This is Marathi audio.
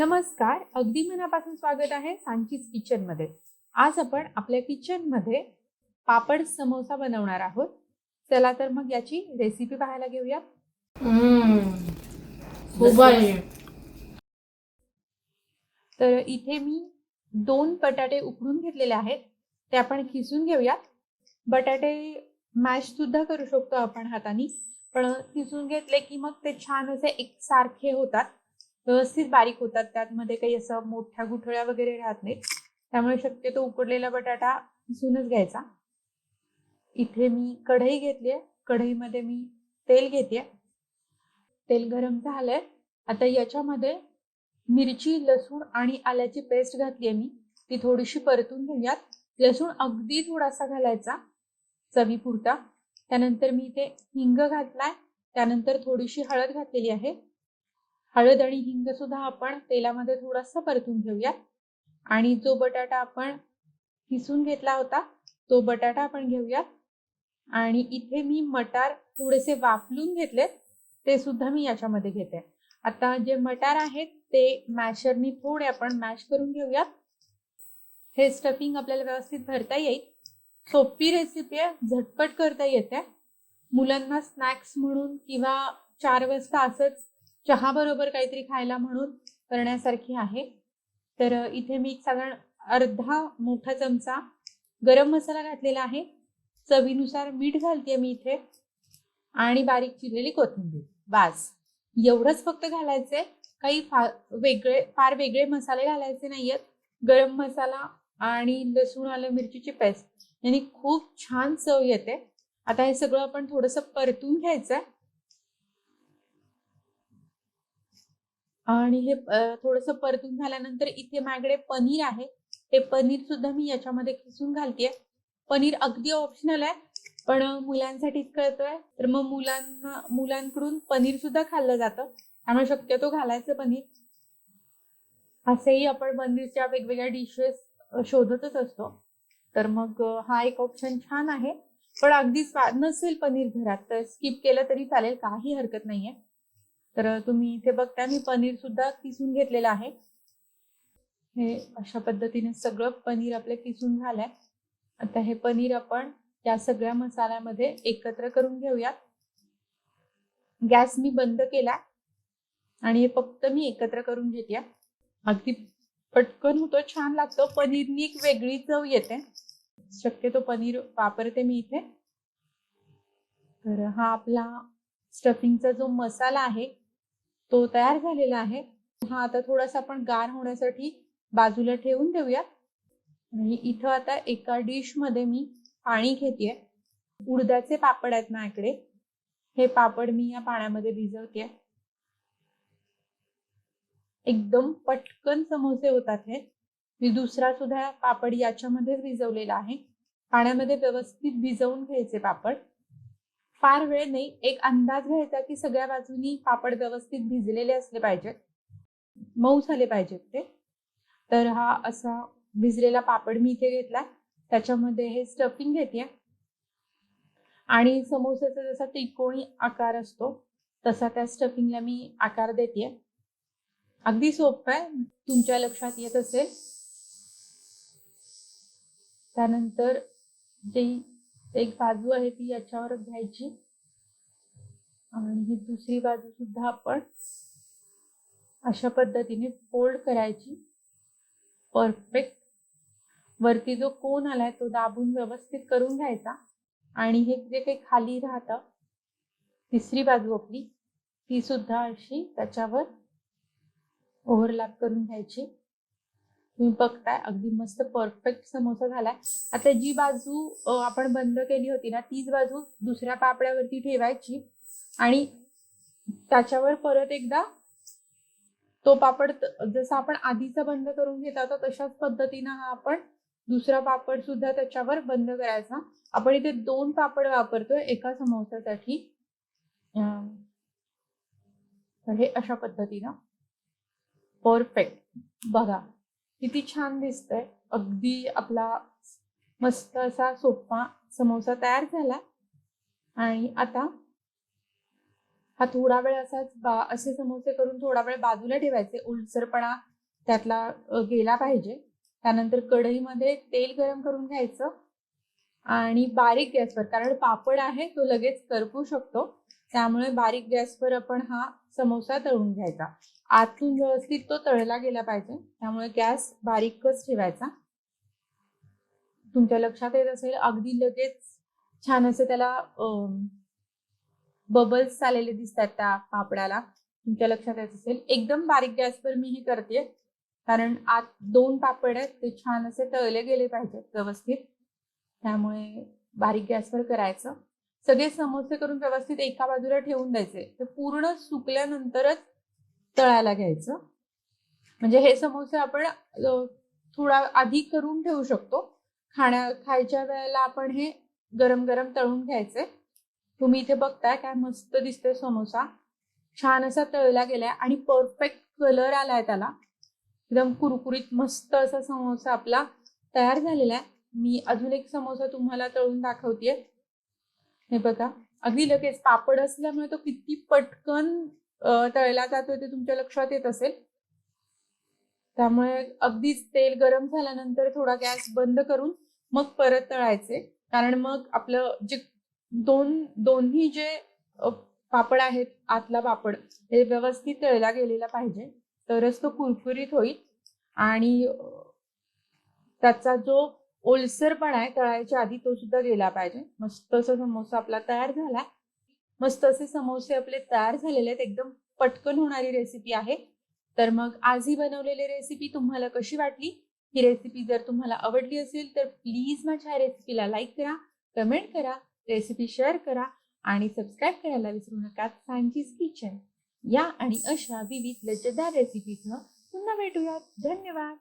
नमस्कार अगदी मनापासून स्वागत आहे सांचीज किचनमध्ये. आज आपण आपल्या किचनमध्ये पापड समोसा बनवणार आहोत. चला तर मग याची रेसिपी पाहायला घेऊया तर इथे मी दोन बटाटे उकडून घेतलेले आहेत. ते आपण खिसून घेऊयात. बटाटे मॅश सुद्धा करू शकतो आपण हाताने. पण खिसून घेतले की मग ते छान असे एकसारखे होतात. व्यवस्थित बारीक होतात. त्यातमध्ये काही असं मोठ्या गुठळ्या वगैरे राहत नाहीत. त्यामुळे शक्यतो उकडलेला बटाटा खिसूनच घ्यायचा. इथे मी कढई घेतली कढईमध्ये मी तेल घेते तेल गरम झालंय. आता याच्यामध्ये मिरची लसूण आणि आल्याची पेस्ट घातली आहे मी. ती थोडीशी परतून घेऊयात. लसूण अगदी थोडासा घालायचा चवीपुरता. त्यानंतर मी इथे हिंग घातलाय. त्यानंतर थोडीशी हळद घातलेली आहे. हळद आणि हिंग सुद्धा आपण तेलामध्ये थोडासा परतून घेऊयात. आणि जो बटाटा आपण किसून घेतला होता तो बटाटा आपण घेऊया आणि इथे मी मटार थोडेसे वाफलून घेतलेत ते सुद्धा मी याच्यामध्ये घेते. आता जे मटार आहेत ते मॅशरनी थोडे आपण मॅश करून घेऊया हे स्टफिंग आपल्याला व्यवस्थित भरता येईल. सोपी रेसिपी आहे झटपट करता येते. मुलांना स्नॅक्स म्हणून किंवा चार वाजता असंच चहा बरोबर काहीतरी खायला म्हणून करण्यासारखी आहे. तर इथे मी एक साधारण अर्धा मोठा चमचा गरम मसाला घातलेला आहे. चवीनुसार मीठ घालते मी इथे. आणि बारीक चिरलेली कोथिंबीर. बास. एवढंच फक्त घालायचंय. काही फार वेगळे फार वेगळे मसाले घालायचे नाहीयेत. गरम मसाला आणि लसूण आलं मिरचीची पेस्ट. यांनी खूप छान चव येते. आता हे सगळं आपण थोडंसं परतून घ्यायचंय. आणि हे थोडस परतून झाल्यानंतर इथे माझ्याकडे पनीर आहे. हे पनीर सुद्धा मी याच्यामध्ये खिसून घालतेय. पनीर अगदी ऑप्शनल आहे पण मुलांसाठीच कळतोय तर मग मुलांना मुलांकडून पनीर सुद्धा खाल्लं जातं. त्यामुळे शक्यतो घालायचं पनीर. असेही आपण पनीरच्या वेगवेगळ्या डिशेस शोधतच असतो. तर मग हा एक ऑप्शन छान आहे. पण अगदी स्वाद नसेल पनीर घरात तर स्किप केलं तरी चालेल. काही हरकत नाहीये. तर तुम्ही इथे बघता मी पनीर सुद्धा किसून घेतलेलं आहे. हे अशा पद्धतीने सगळं पनीर आपलं किसून झालंय. आता हे पनीर आपण या सगळ्या मसाल्यामध्ये एकत्र करून घेऊयात. गॅस मी बंद केला आणि हे फक्त मी एकत्र करून घेते अगदी पटकन होतो छान लागतो. पनीरनी एक वेगळी चव येते. शक्यतो पनीर वापरते मी इथे. तर हा आपला स्टफिंगचा जो मसाला आहे तो तयार झालेला आहे. हा आता थोडासा आपण गार होण्यासाठी बाजूला ठेवून देऊया. आणि इथं आता एका डिशमध्ये मी पाणी घेते उडदाचे पापड आहेत माझ्याकडे. हे पापड मी या पाण्यामध्ये भिजवते एकदम पटकन समोसे होतात हे. मी दुसरा सुद्धा पापड याच्यामध्येच भिजवलेला आहे. पाण्यामध्ये व्यवस्थित भिजवून घ्यायचे पापड. फार वेळ नाही एक अंदाज घ्यायचा की सगळ्या बाजूनी पापड व्यवस्थित भिजलेले असले पाहिजेत मऊ झाले पाहिजेत ते. तर हा असा भिजलेला पापड मी इथे घेतला त्याच्यामध्ये हे स्टफिंग घेते आणि समोसाचा जसा त्रिकोणी आकार असतो तसा त्या स्टफिंगला मी आकार देते अगदी सोपं आहे तुमच्या लक्षात येत असेल. त्यानंतर जी एक बाजू आहे ती याच्यावर घ्यायची. आणि ही दुसरी बाजू सुद्धा आपण अशा पद्धतीने फोल्ड करायची. परफेक्ट वरती जो कोन आलाय तो दाबून व्यवस्थित करून घ्यायचा. आणि हे जे काही खाली राहतं तिसरी बाजू आपली ती सुद्धा अशी त्याच्यावर ओव्हरलॅप करून घ्यायची. तुम्ही बघताय अगदी मस्त परफेक्ट समोसा झालाय. आता जी बाजू आपण बंद केली होती ना तीच बाजू दुसऱ्या पापड्यावरती ठेवायची आणि त्याच्यावर परत एकदा तो पापड जसा आपण आधीचा बंद करून घेत होता तशाच पद्धतीनं हा आपण दुसरा पापड सुद्धा त्याच्यावर बंद करायचा. आपण इथे दोन पापड वापरतोय एका समोसासाठी. हे अशा पद्धतीनं. परफेक्ट बघा. किती छान दिसतंय. अगदी आपला मस्त असा सोपा समोसा तयार झाला. आणि आता हा थोडा वेळ असाच बा- असे समोसे करून थोडा वेळ बाजूला ठेवायचे. उलसरपणा त्यातला गेला पाहिजे. त्यानंतर कढईमध्ये तेल गरम करून घ्यायचं. आणि बारीक गॅसवर कारण पापड आहे तो लगेच करपू शकतो. त्यामुळे बारीक गॅसवर आपण हा समोसा तळून घ्यायचा. आतून व्यवस्थित तो तळला गेला पाहिजे. त्यामुळे गॅस बारीकच ठेवायचा. तुमच्या लक्षात येत असेल अगदी लगेच छान असे त्याला बबल्स आलेले दिसतात त्या पापडाला. तुमच्या लक्षात येत असेल. एकदम बारीक गॅसवर मी हे करते कारण आत दोन पापड आहेत ते छान असे तळले गेले पाहिजेत व्यवस्थित. त्यामुळे बारीक गॅसवर करायचं. सगळे समोसे करून व्यवस्थित एका बाजूला ठेवून द्यायचे. ते पूर्ण सुकल्यानंतरच तळायला घ्यायचं. म्हणजे हे समोसे आपण थोडा आधी करून ठेवू शकतो. खाण्या खायच्या वेळेला आपण हे गरम गरम तळून घ्यायचे. तुम्ही इथे बघताय काय मस्त दिसतोय समोसा. छान असा तळला गेलाय आणि परफेक्ट कलर आलाय त्याला. एकदम कुरकुरीत मस्त असा समोसा आपला तयार झालेला आहे. मी अजून एक समोसा तुम्हाला तळून दाखवतेय. हे बघा. अगदी लगेच पापड असल्यामुळे तो किती पटकन तळला जातोय ते तुमच्या लक्षात येत असेल. त्यामुळे अगदीच तेल गरम झाल्यानंतर थोडा गॅस बंद करून मग परत तळायचे. कारण मग आपलं जे दोन दोन्ही जे पापड आहेत आतला पापड हे व्यवस्थित तळला गेलेला पाहिजे. तरच तो कुरकुरीत होईल. आणि त्याचा जो ओलसरपणा आहे तळायच्या आधी तो सुद्धा गेला पाहिजे. मस्त असा समोसा आपला तयार झाला. मस्त असे समोसे आपले तयार झालेले आहेत. एकदम पटकन होणारी रेसिपी आहे. तर मग आज ही बनवलेली रेसिपी तुम्हाला कशी वाटली? ही रेसिपी जर तुम्हाला आवडली असेल तर प्लीज माझ्या रेसिपीला लाईक करा कमेंट करा रेसिपी शेअर करा आणि सबस्क्राईब करायला विसरू नका. सांचीज किचन या आणि अशा विविध लज्जतदार रेसिपीसह पुन्हा भेटूयात. धन्यवाद!